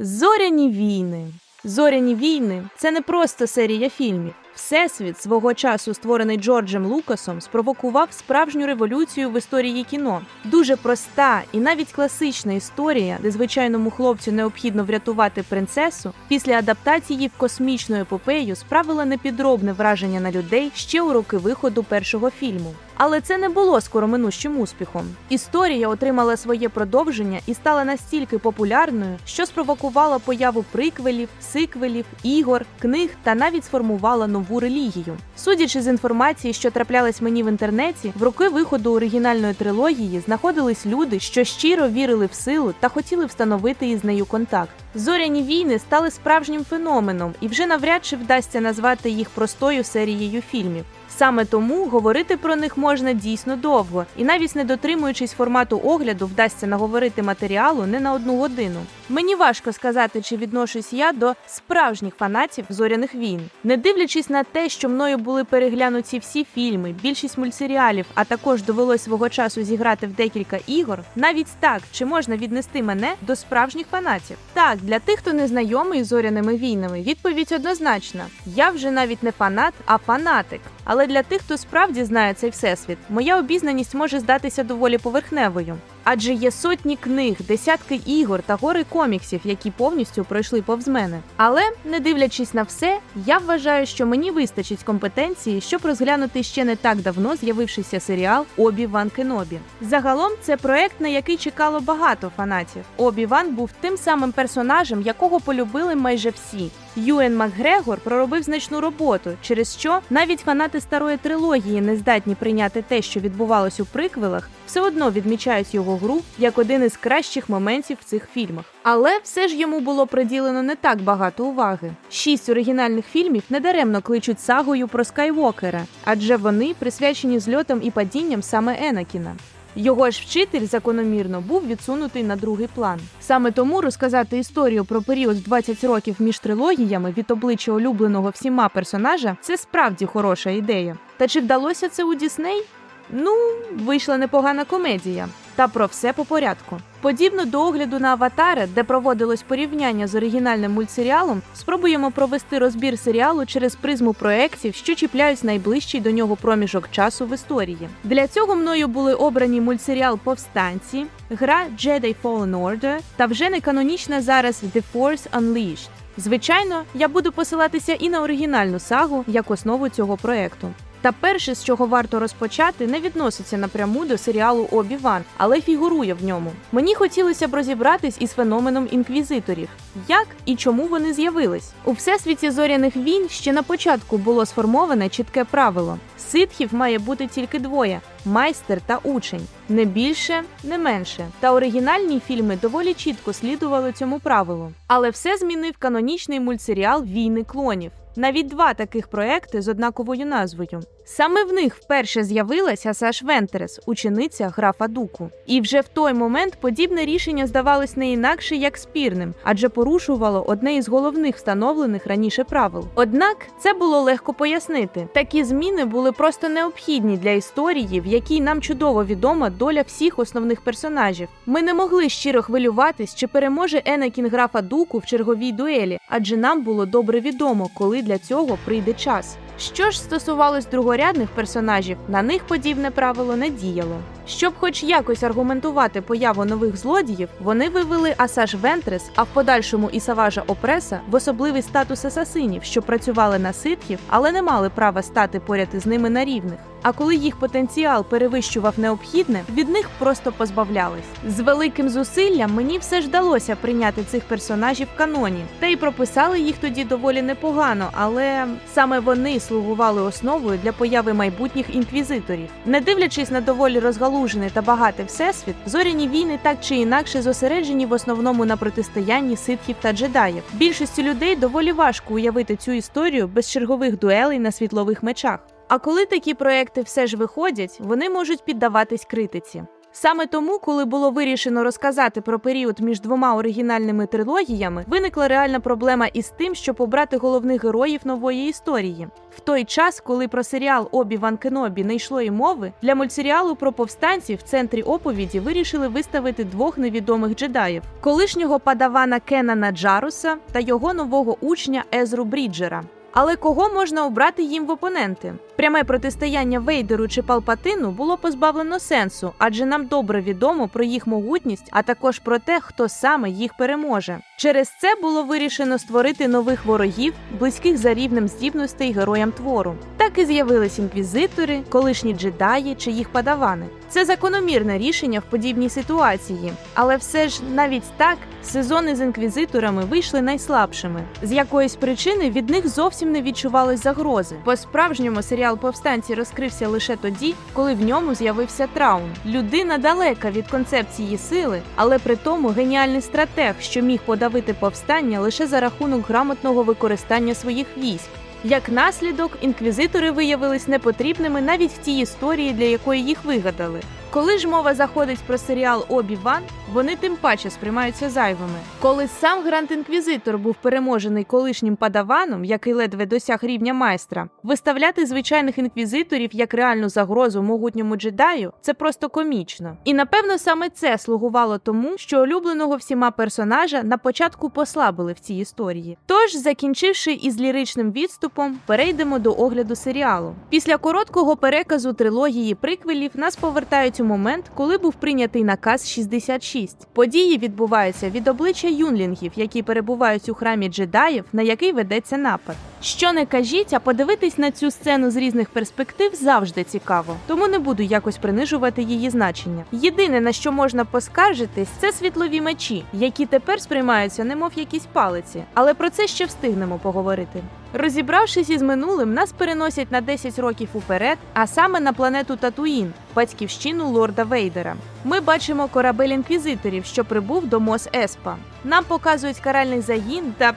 Зоряні війни. Зоряні війни це не просто серія фільмів. Всесвіт свого часу, створений Джорджем Лукасом, спровокував справжню революцію в історії кіно. Дуже проста і навіть класична історія, де звичайному хлопцю необхідно врятувати принцесу, після адаптації в космічну епопею справила непідробне враження на людей ще у роки виходу першого фільму. Але це не було скороминущим успіхом. Історія отримала своє продовження і стала настільки популярною, що спровокувала появу приквелів, сиквелів, ігор, книг та навіть сформувала нову релігію. Судячи з інформації, що траплялась мені в інтернеті, в роки виходу оригінальної трилогії знаходились люди, що щиро вірили в силу та хотіли встановити із нею контакт. Зоряні війни стали справжнім феноменом, і вже навряд чи вдасться назвати їх простою серією фільмів. Саме тому говорити про них можна дійсно довго, і навіть не дотримуючись формату огляду, вдасться наговорити матеріалу не на одну годину. Мені важко сказати, чи відношусь я до справжніх фанатів зоряних війн, не дивлячись на те, що мною були переглянуті всі фільми, більшість мультсеріалів, а також довелось свого часу зіграти в декілька ігор. Навіть так, чи можна віднести мене до справжніх фанатів? Так, для тих, хто не знайомий з зоряними війнами, відповідь однозначна: я вже навіть не фанат, а фанатик. Але для тих, хто справді знає цей всесвіт, моя обізнаність може здатися доволі поверхневою. Адже є сотні книг, десятки ігор та гори коміксів, які повністю пройшли повз мене. Але, не дивлячись на все, я вважаю, що мені вистачить компетенції, щоб розглянути ще не так давно з'явившийся серіал Обі Ван Кенобі. Загалом це проект, на який чекало багато фанатів. Обі Ван був тим самим персонажем, якого полюбили майже всі. Юен Макгрегор проробив значну роботу, через що навіть фанати старої трилогії не здатні прийняти те, що відбувалось у приквелах, все одно відмічають його гру як один із кращих моментів в цих фільмах. Але все ж йому було приділено не так багато уваги. Шість оригінальних фільмів недаремно кличуть сагою про Скайвокера, адже вони присвячені зльотам і падінням саме Енакіна. Його ж вчитель закономірно був відсунутий на другий план. Саме тому розказати історію про період в 20 років між трилогіями від обличчя улюбленого всіма персонажа це справді хороша ідея. Та чи вдалося це у Дісней? Ну, вийшла непогана комедія. Та про все по порядку. Подібно до огляду на аватари, де проводилось порівняння з оригінальним мультсеріалом, спробуємо провести розбір серіалу через призму проєктів, що чіпляють найближчий до нього проміжок часу в історії. Для цього мною були обрані мультсеріал Повстанці, гра Jedi Fallen Order та вже не канонічна зараз The Force Unleashed. Звичайно, я буду посилатися і на оригінальну сагу як основу цього проекту. Та перше, з чого варто розпочати, не відноситься напряму до серіалу Обі Ван, але фігурує в ньому. Мені хотілося б розібратись із феноменом інквізиторів, як і чому вони з'явились. У всесвіті зоряних війн ще на початку було сформоване чітке правило: ситхів має бути тільки двоє майстер та учень, не більше, не менше. Та оригінальні фільми доволі чітко слідували цьому правилу. Але все змінив канонічний мультсеріал Війни клонів. Навіть два таких проекти з однаковою назвою. Саме в них вперше з'явилася Саш Вентерес, учениця графа Дуку. І вже в той момент подібне рішення здавалось не інакше як спірним, адже порушувало одне із головних встановлених раніше правил. Однак це було легко пояснити. Такі зміни були просто необхідні для історії, в якій нам чудово відома доля всіх основних персонажів. Ми не могли щиро хвилюватись, чи переможе Енакін графа Дуку в черговій дуелі, адже нам було добре відомо, коли для цього прийде час. Що ж стосувалось другорядних персонажів, на них подібне правило не діяло. Щоб хоч якось аргументувати появу нових злодіїв, вони вивели Асаж Вентрес, а в подальшому і Саважа Опреса в особливий статус асасинів, що працювали на ситхів, але не мали права стати поряд із ними на рівних. А коли їх потенціал перевищував необхідне, від них просто позбавлялись. З великим зусиллям мені все ж вдалося прийняти цих персонажів в каноні, та й прописали їх тоді доволі непогано, але саме вони слугували основою для появи майбутніх інквізиторів. Не дивлячись на доволі розгалужений та багатий всесвіт, зоряні війни так чи інакше зосереджені в основному на протистоянні ситхів та джедаїв. Більшості людей доволі важко уявити цю історію без чергових дуелей на світлових мечах. А коли такі проекти все ж виходять, вони можуть піддаватись критиці. Саме тому, коли було вирішено розказати про період між двома оригінальними трилогіями, виникла реальна проблема із тим, щоб обрати головних героїв нової історії. В той час, коли про серіал Обі Ван Кенобі не йшло і мови, для мультсеріалу про повстанців в центрі оповіді вирішили виставити двох невідомих джедаїв: колишнього падавана Кенана Джаруса та його нового учня Езру Бріджера. Але кого можна обрати їм в опоненти? Пряме протистояння Вейдеру чи Палпатину було позбавлено сенсу, адже нам добре відомо про їх могутність, а також про те, хто саме їх переможе. Через це було вирішено створити нових ворогів, близьких за рівнем здібностей героям твору. Так і з'явились інквізитори, колишні джедаї чи їх падавани. Це закономірне рішення в подібній ситуації, але все ж навіть так сезони з інквізиторами вийшли найслабшими. З якоїсь причини від них зовсім не відчувались загрози. По справжньому серіал повстанці розкрився лише тоді, коли в ньому з'явився Траун. Людина далека від концепції сили, але при тому геніальний стратег, що міг подавити повстання лише за рахунок грамотного використання своїх військ. Як наслідок, інквізитори виявились непотрібними навіть в тій історії, для якої їх вигадали. Коли ж мова заходить про серіал Обі Ван, вони тим паче сприймаються зайвими. Коли сам Гранд Інквізитор був переможений колишнім падаваном, який ледве досяг рівня майстра, виставляти звичайних інквізиторів як реальну загрозу могутньому джедаю це просто комічно. І напевно саме це слугувало тому, що улюбленого всіма персонажа на початку послабили в цій історії. Тож, закінчивши із ліричним відступом, перейдемо до огляду серіалу. Після короткого переказу трилогії приквелів нас повертають у момент, коли був прийнятий наказ 66. Події відбуваються від обличчя юнлінгів, які перебувають у храмі джедаїв, на який ведеться напад. Що не кажіть, а подивитись на цю сцену з різних перспектив завжди цікаво, тому не буду якось принижувати її значення. Єдине на що можна поскаржитись, це світлові мечі, які тепер сприймаються, немов якісь палиці, але про це ще встигнемо поговорити. Розібравшись із минулим, нас переносять на 10 років уперед, а саме на планету Татуїн, батьківщину лорда Вейдера. Ми бачимо корабель інквізиторів, що прибув до Мос Еспа. Нам показують каральний загін, та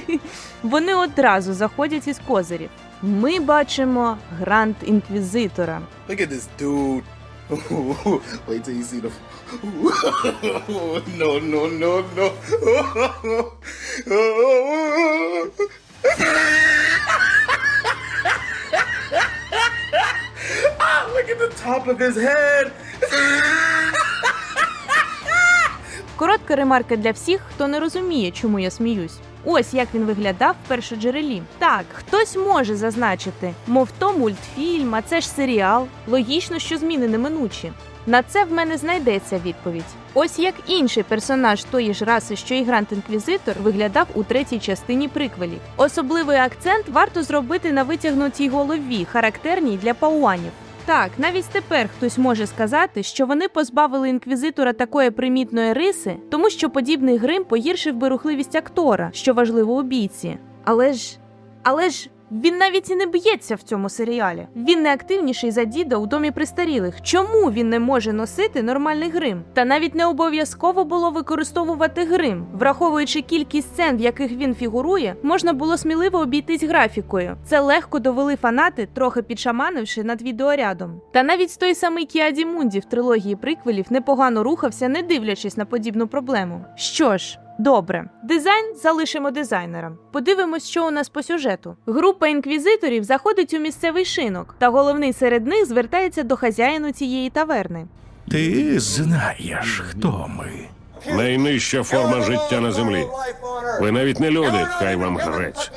вони одразу заходять із козирів. Ми бачимо гранд інквізитора. Look no, no, no, no. Ah, look at the top of his head. Коротка ремарка для всіх, хто не розуміє, чому я сміюсь. Ось як він виглядав в першоджерелі. Так, хтось може зазначити, мов то мультфільм, а це ж серіал. Логічно, що зміни неминучі. На це в мене знайдеться відповідь. Ось як інший персонаж тої ж раси, що і Грант Інквізитор, виглядав у третій частині приквелів. Особливий акцент варто зробити на витягнутій голові, характерній для пауанів. Так, навіть тепер хтось може сказати, що вони позбавили інквізитора такої примітної риси, тому що подібний грим погіршив би рухливість актора, що важливо у бійці. Але ж. Але ж. Він навіть і не б'ється в цьому серіалі. Він не активніший за діда у домі престарілих. Чому він не може носити нормальний грим? Та навіть не обов'язково було використовувати грим, враховуючи кількість сцен, в яких він фігурує, можна було сміливо обійтись графікою. Це легко довели фанати, трохи підшаманивши над відеорядом. Та навіть той самий Кіаді Мунді в трилогії приквелів непогано рухався, не дивлячись на подібну проблему. Що ж. Добре, дизайн залишимо дизайнерам. Подивимось, що у нас по сюжету. Група інквізиторів заходить у місцевий шинок, та головний серед них звертається до хазяїну цієї таверни. Ти знаєш, хто ми. Найнижча форма життя на землі. Ви навіть не люди, хай вам жрець.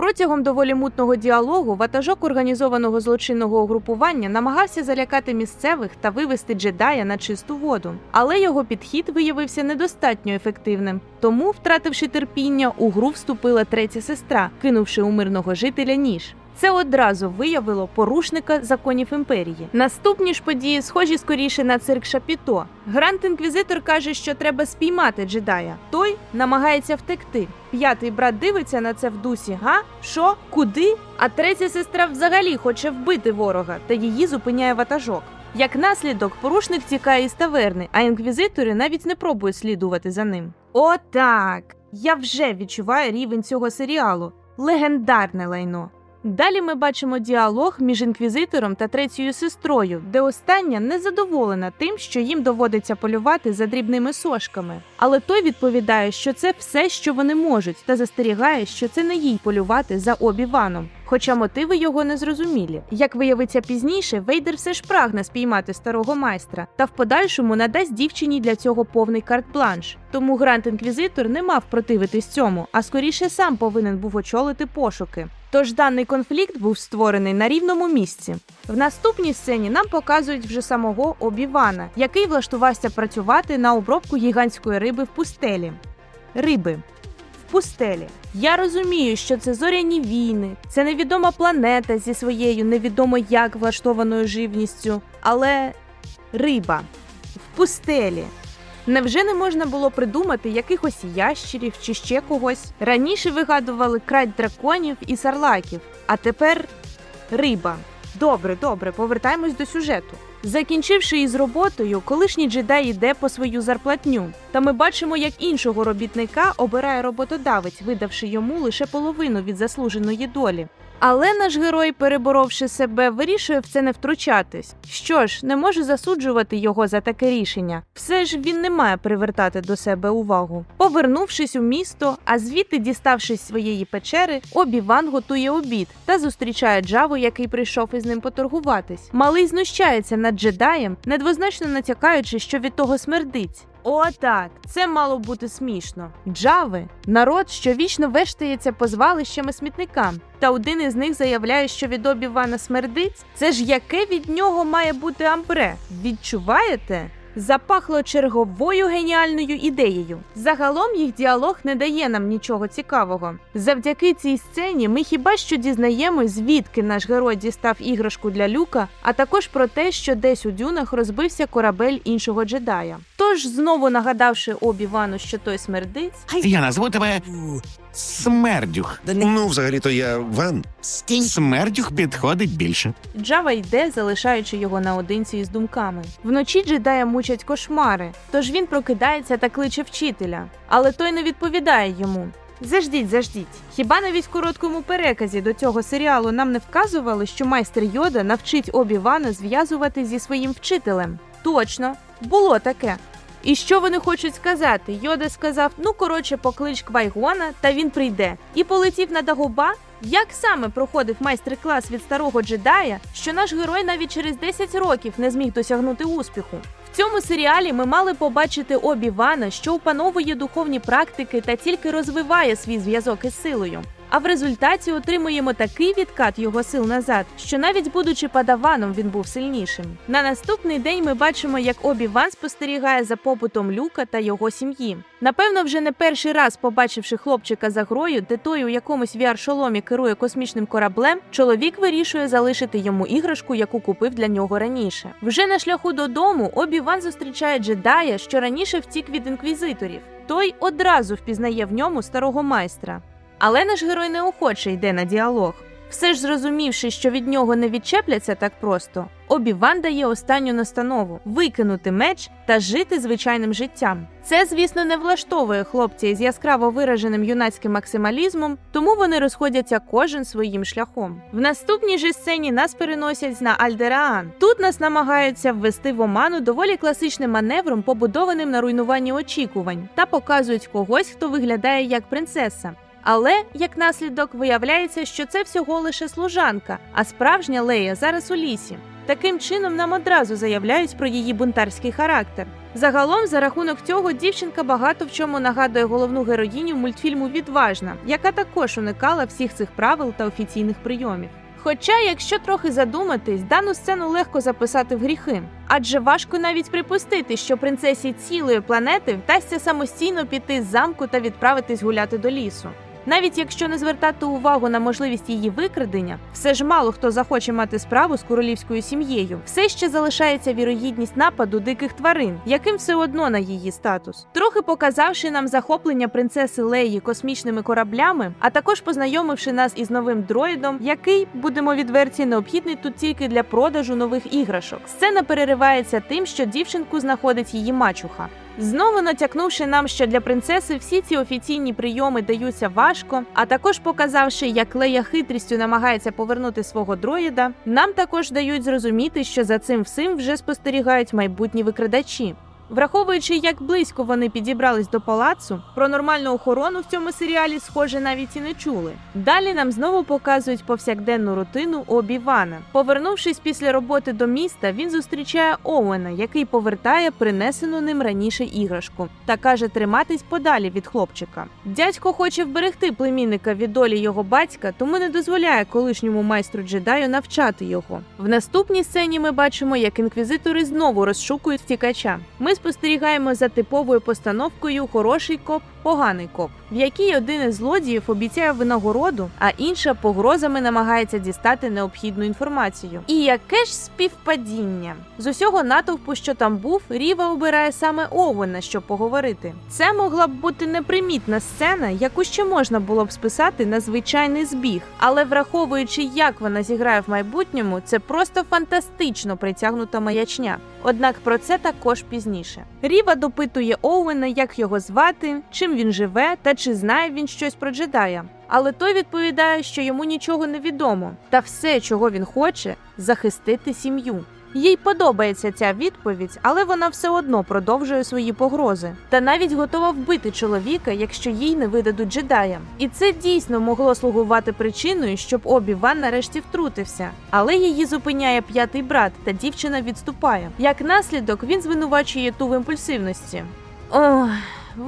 Протягом доволі мутного діалогу ватажок організованого злочинного угрупування намагався залякати місцевих та вивести джедая на чисту воду, але його підхід виявився недостатньо ефективним. Тому, втративши терпіння, у гру вступила третя сестра, кинувши у мирного жителя ніж. Це одразу виявило порушника законів імперії. Наступні ж події схожі скоріше на цирк Шапіто. Грант Інквізитор каже, що треба спіймати джедая. Той намагається втекти. П'ятий брат дивиться на це в дусі. Га? Що? Куди? А третя сестра взагалі хоче вбити ворога, та її зупиняє ватажок. Як наслідок, порушник тікає із таверни, а інквізитори навіть не пробують слідувати за ним. Отак. Я вже відчуваю рівень цього серіалу. Легендарне лайно. Далі ми бачимо діалог між інквізитором та третьою сестрою, де остання незадоволена тим, що їм доводиться полювати за дрібними сошками. Але той відповідає, що це все, що вони можуть, та застерігає, що це не їй полювати за обі-ваном. Хоча мотиви його не зрозумілі. Як виявиться пізніше, Вейдер все ж прагне спіймати старого майстра, та в подальшому надасть дівчині для цього повний карт-бланш. Тому Грант Інквізитор не мав противитись цьому, а скоріше сам повинен був очолити пошуки. Тож даний конфлікт був створений на рівному місці. В наступній сцені нам показують вже самого Обівана, який влаштувався працювати на обробку гігантської риби в пустелі. Риби в пустелі. Я розумію, що це зоряні війни, це невідома планета зі своєю невідомо як влаштованою живністю, але риба в пустелі. Невже не можна було придумати якихось ящерів чи ще когось? Раніше вигадували крать драконів і сарлаків, а тепер риба. Добре, добре, повертаємось до сюжету. Закінчивши із роботою, колишній джедай йде по свою зарплатню. Та ми бачимо, як іншого робітника обирає роботодавець, видавши йому лише половину від заслуженої долі. Але наш герой, переборовши себе, вирішує в це не втручатись. Що ж, не може засуджувати його за таке рішення. Все ж він не має привертати до себе увагу. Повернувшись у місто, а звідти, діставшись своєї печери, Обі-Ван готує обід та зустрічає Джаву, який прийшов із ним поторгуватись. Малий знущається над джедаєм, недвозначно натякаючи, що від того смердить. О, так, це мало бути смішно. Джави народ, що вічно вештається по звалищам смітникам. Та один із них заявляє, що від Обі-Вана смердить. Це ж яке від нього має бути амбре? Відчуваєте? Запахло черговою геніальною ідеєю. Загалом їх діалог не дає нам нічого цікавого. Завдяки цій сцені ми хіба що дізнаємось, звідки наш герой дістав іграшку для люка, а також про те, що десь у дюнах розбився корабель іншого джедая. Тож, знову нагадавши Обі-Вану, що той смердить, Я назву тебе Смердюх. Ну, взагалі-то я Ван. Смердюх підходить більше. Джава йде, залишаючи його наодинці із думками. Вночі джедая мучать кошмари, тож він прокидається та кличе вчителя, але той не відповідає йому. Заждіть, заждіть. Хіба навіть в короткому переказі до цього серіалу нам не вказували, що майстер Йода навчить Обі-Вана зв'язувати зі своїм вчителем? Точно, було таке. І що вони хочуть сказати? Йода сказав: ну коротше, поклич Квайгона, та він прийде. І полетів на Дагоба. Як саме проходив майстер-клас від старого джедая, що наш герой навіть через 10 років не зміг досягнути успіху? Цьому серіалі ми мали побачити Обі-Вана, що опановує духовні практики та тільки розвиває свій зв'язок із силою. А в результаті отримуємо такий відкат його сил назад, що навіть будучи падаваном, він був сильнішим. На наступний день ми бачимо, як Обі-Ван спостерігає за побутом Люка та його сім'ї. Напевно, вже не перший раз, побачивши хлопчика за грою, де той у якомусь VR-шоломі керує космічним кораблем, чоловік вирішує залишити йому іграшку, яку купив для нього раніше. Вже на шляху додому Обі-Ван зустрічає джедая, що раніше втік від інквізиторів. Той одразу впізнає в ньому старого майстра. Але наш герой неохоче йде на діалог. Все ж зрозумівши, що від нього не відчепляться так просто, Обі-Ван дає останню настанову викинути меч та жити звичайним життям. Це, звісно, не влаштовує хлопця із яскраво вираженим юнацьким максималізмом, тому вони розходяться кожен своїм шляхом. В наступній же сцені нас переносять на Альдераан. Тут нас намагаються ввести в оману доволі класичним маневром, побудованим на руйнуванні очікувань, та показують когось, хто виглядає як принцеса. Але як наслідок виявляється, що це всього лише служанка, а справжня Лея зараз у лісі. Таким чином нам одразу заявляють про її бунтарський характер. Загалом, за рахунок цього, дівчинка багато в чому нагадує головну героїню мультфільму Відважна, яка також уникала всіх цих правил та офіційних прийомів. Хоча, якщо трохи задуматись, дану сцену легко записати в гріхи, адже важко навіть припустити, що принцесі цілої планети вдасться самостійно піти з замку та відправитись гуляти до лісу. Навіть якщо не звертати увагу на можливість її викрадення, все ж мало хто захоче мати справу з королівською сім'єю. Все ще залишається вірогідність нападу диких тварин, яким все одно на її статус. Трохи показавши нам захоплення принцеси Леї космічними кораблями, а також познайомивши нас із новим дроїдом, який, будемо відверті, необхідний тут тільки для продажу нових іграшок. Сцена переривається тим, що дівчинку знаходить її мачуха. Знову натякнувши нам, що для принцеси всі ці офіційні прийоми даються важко, а також показавши, як Лея хитрістю намагається повернути свого дроїда, нам також дають зрозуміти, що за цим всім вже спостерігають майбутні викрадачі. Враховуючи, як близько вони підібрались до палацу, про нормальну охорону в цьому серіалі, схоже, навіть і не чули. Далі нам знову показують повсякденну рутину Обі Вана. Повернувшись після роботи до міста, він зустрічає Оуена, який повертає принесену ним раніше іграшку, та каже триматись подалі від хлопчика. Дядько хоче вберегти племінника від долі його батька, тому не дозволяє колишньому майстру джедаю навчати його. В наступній сцені ми бачимо, як інквізитори знову розшукують втікача. Ми спостерігаємо за типовою постановкою хороший коп, поганий коп, в якій один із злодіїв обіцяє винагороду, а інша погрозами намагається дістати необхідну інформацію. І яке ж співпадіння? З усього натовпу, що там був, Ріва обирає саме Оуена, щоб поговорити. Це могла б бути непримітна сцена, яку ще можна було б списати на звичайний збіг. Але враховуючи, як вона зіграє в майбутньому, це просто фантастично притягнута маячня. Однак про це також пізніше. Ріва допитує Оуена, як його звати, чим він живе та чи знає він щось про джедая. Але той відповідає, що йому нічого не відомо, та все, чого він хоче, захистити сім'ю. Їй подобається ця відповідь, але вона все одно продовжує свої погрози та навіть готова вбити чоловіка, якщо їй не видадуть джедая. І це дійсно могло слугувати причиною, щоб обі Ван нарешті втрутився. Але її зупиняє п'ятий брат, та дівчина відступає. Як наслідок, він звинувачує ту в імпульсивності. Ох,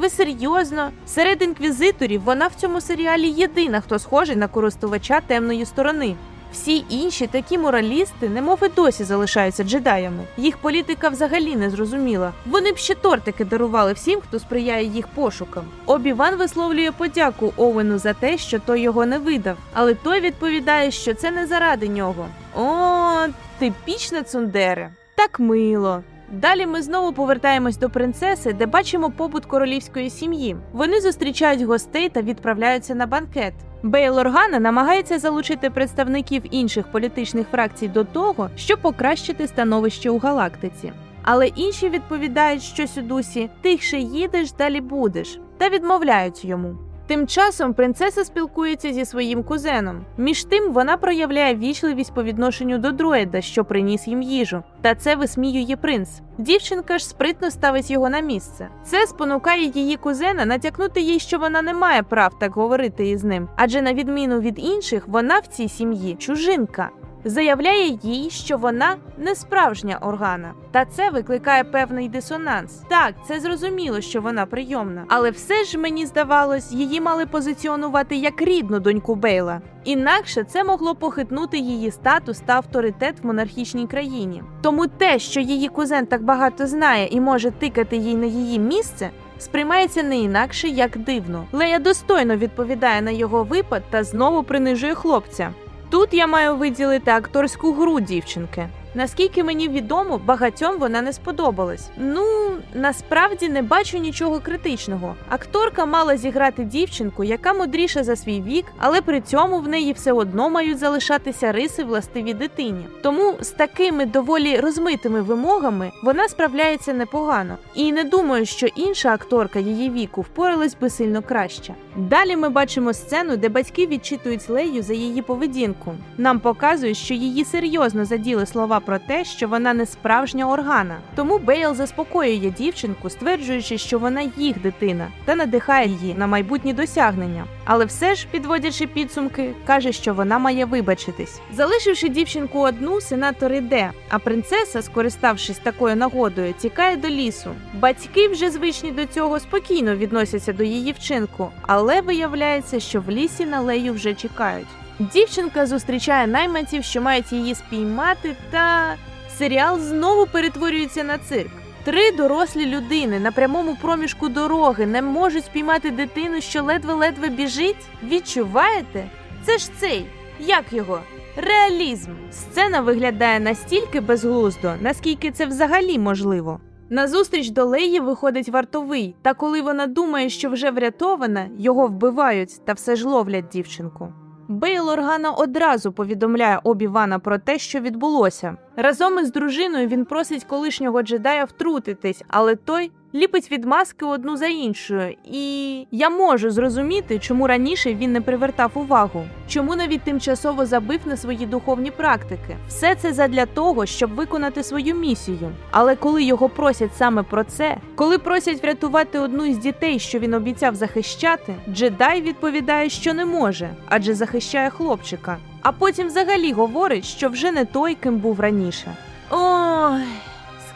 ви серйозно? Серед інквізиторів вона в цьому серіалі єдина, хто схожий на користувача темної сторони. Всі інші такі моралісти, немов і досі залишаються джедаями. Їх політика взагалі не зрозуміла. Вони б ще тортики дарували всім, хто сприяє їх пошукам. Обі-Ван висловлює подяку Овену за те, що той його не видав, але той відповідає, що це не заради нього. О, типічна цундере. Так мило. Далі ми знову повертаємось до принцеси, де бачимо побут королівської сім'ї. Вони зустрічають гостей та відправляються на банкет. Бейл Органа намагається залучити представників інших політичних фракцій до того, щоб покращити становище у галактиці. Але інші відповідають щось у дусі тихше їдеш, далі будеш, та відмовляють йому. Тим часом принцеса спілкується зі своїм кузеном. Між тим вона проявляє вічливість по відношенню до дроїда, що приніс їм їжу, та це висміює принц. Дівчинка ж спритно ставить його на місце. Це спонукає її кузена натякнути їй, що вона не має прав так говорити із ним, адже на відміну від інших, вона в цій сім'ї чужинка. Заявляє їй, що вона не справжня органа, та це викликає певний дисонанс. Так, це зрозуміло, що вона прийомна, але все ж мені здавалось, її мали позиціонувати як рідну доньку Бейла. Інакше це могло похитнути її статус та авторитет в монархічній країні. Тому те, що її кузен так багато знає і може тикати їй на її місце. Сприймається не інакше як дивно. Лея достойно відповідає на його випад та знову принижує хлопця. Тут я маю виділити акторську гру дівчинки. Наскільки мені відомо, багатьом вона не сподобалась. Ну насправді не бачу нічого критичного. Акторка мала зіграти дівчинку, яка мудріша за свій вік, але при цьому в неї все одно мають залишатися риси властиві дитині. Тому з такими доволі розмитими вимогами вона справляється непогано. І не думаю, що інша акторка її віку впоралась би сильно краще. Далі ми бачимо сцену, де батьки відчитують Лею за її поведінку. Нам показують, що її серйозно заділи слова про те, що вона не справжня органа. Тому Бейл заспокоює дівчинку, стверджуючи, що вона їх дитина, та надихає її на майбутні досягнення. Але все ж, підводячи підсумки, каже, що вона має вибачитись. Залишивши дівчинку одну, сенатор іде, а принцеса, скориставшись такою нагодою, тікає до лісу. Батьки вже звичні до цього спокійно відносяться до її вчинку, але виявляється, що в лісі на лею вже чекають. Дівчинка зустрічає найманців, що мають її спіймати, та серіал знову перетворюється на цирк. Три дорослі людини на прямому проміжку дороги не можуть спіймати дитину, що ледве-ледве біжить. Відчуваєте? Це ж цей, як його? Реалізм. Сцена виглядає настільки безглуздо, наскільки це взагалі можливо. Назустріч до Леї виходить вартовий, та коли вона думає, що вже врятована, його вбивають та все ж ловлять дівчинку. Бейл Органа одразу повідомляє Обі-Вана про те, що відбулося. Разом із дружиною він просить колишнього джедая втрутитись, але той ліпить відмазки одну за іншою, і я можу зрозуміти, чому раніше він не привертав увагу, чому навіть тимчасово забив на свої духовні практики. Все це задля того, щоб виконати свою місію. Але коли його просять саме про це, коли просять врятувати одну із дітей, що він обіцяв захищати, джедай відповідає, що не може, адже захищає хлопчика. А потім взагалі говорить, що вже не той, ким був раніше. Ой.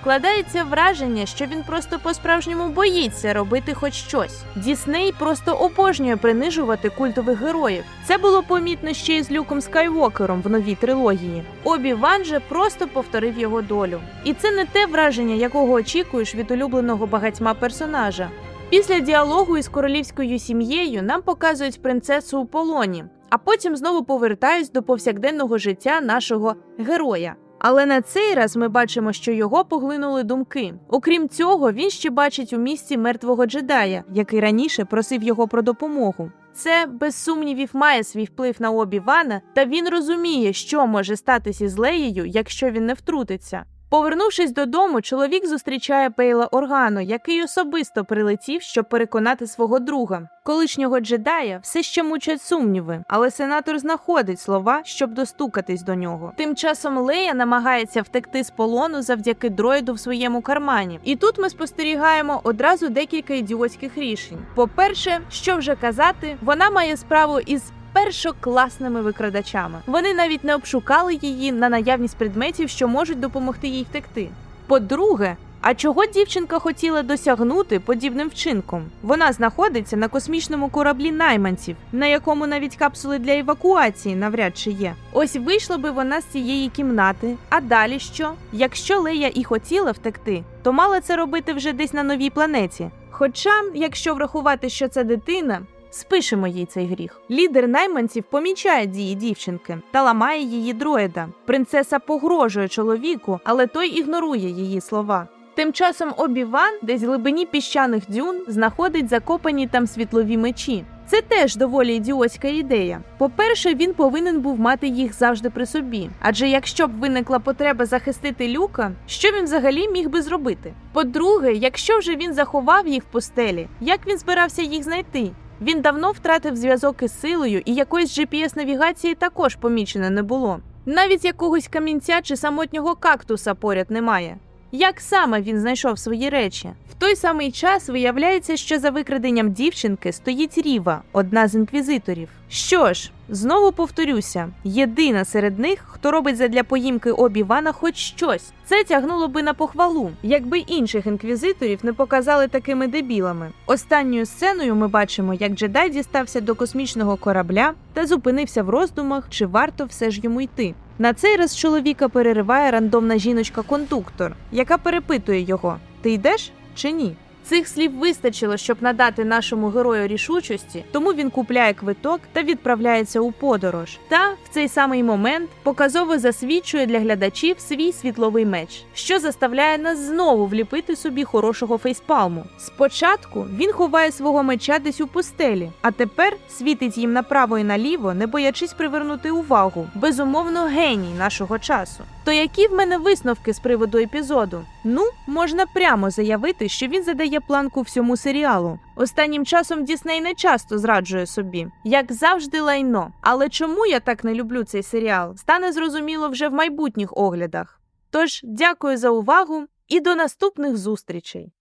Складається враження, що він просто по-справжньому боїться робити хоч щось. Дісней просто обожнює принижувати культових героїв. Це було помітно ще й з Люком Скайвокером в новій трилогії. Обі Ван же просто повторив його долю. І це не те враження, якого очікуєш від улюбленого багатьма персонажа. Після діалогу із королівською сім'єю нам показують принцесу у полоні, а потім знову повертають до повсякденного життя нашого героя. Але на цей раз ми бачимо, що його поглинули думки. Окрім цього, він ще бачить у місті мертвого джедая, який раніше просив його про допомогу. Це без сумнівів має свій вплив на обі Вана, та він розуміє, що може статися із Леєю, якщо він не втрутиться. Повернувшись додому, чоловік зустрічає Пейла Органо, який особисто прилетів, щоб переконати свого друга. Колишнього джедая все ще мучать сумніви, але сенатор знаходить слова, щоб достукатись до нього. Тим часом Лея намагається втекти з полону завдяки дроїду в своєму кармані. І тут ми спостерігаємо одразу декілька ідіотських рішень. По-перше, що вже казати, вона має справу із першокласними викрадачами. Вони навіть не обшукали її на наявність предметів, що можуть допомогти їй втекти. По-друге, а чого дівчинка хотіла досягнути подібним вчинком? Вона знаходиться на космічному кораблі найманців, на якому навіть капсули для евакуації навряд чи є. Ось вийшла би вона з цієї кімнати. А далі що? Якщо Лея і хотіла втекти, то мала це робити вже десь на новій планеті. Хоча, якщо врахувати, що це дитина, Спишемо їй цей гріх. Лідер найманців помічає дії дівчинки та ламає її дроїда. Принцеса погрожує чоловіку, але той ігнорує її слова. Тим часом Обі-Ван десь в глибині піщаних дюн знаходить закопані там світлові мечі. Це теж доволі ідіотська ідея. По-перше, він повинен був мати їх завжди при собі. Адже якщо б виникла потреба захистити люка, що він взагалі міг би зробити? По-друге, якщо вже він заховав їх в пустелі, як він збирався їх знайти? Він давно втратив зв'язок із силою, і якоїсь GPS-навігації також помічено не було. Навіть якогось камінця чи самотнього кактуса поряд немає. Як саме він знайшов свої речі? В той самий час виявляється, що за викраденням дівчинки стоїть Ріва, одна з інквізиторів. Що ж, знову повторюся: єдина серед них, хто робить задля поїмки Обі-Вана хоч щось. Це тягнуло би на похвалу, якби інших інквізиторів не показали такими дебілами. Останньою сценою ми бачимо, як джедай дістався до космічного корабля та зупинився в роздумах, чи варто все ж йому йти. На цей раз чоловіка перериває рандомна жіночка-кондуктор, яка перепитує його: Ти йдеш чи ні? Цих слів вистачило, щоб надати нашому герою рішучості, тому він купляє квиток та відправляється у подорож. Та в цей самий момент показово засвідчує для глядачів свій світловий меч, що заставляє нас знову вліпити собі хорошого фейспалму. Спочатку він ховає свого меча десь у пустелі, а тепер світить їм направо і наліво, не боячись привернути увагу. Безумовно, геній нашого часу. То які в мене висновки з приводу епізоду? Ну, можна прямо заявити, що він задає планку всьому серіалу. Останнім часом Дісней не часто зраджує собі, як завжди, лайно. Але чому я так не люблю цей серіал, стане зрозуміло вже в майбутніх оглядах. Тож дякую за увагу і до наступних зустрічей.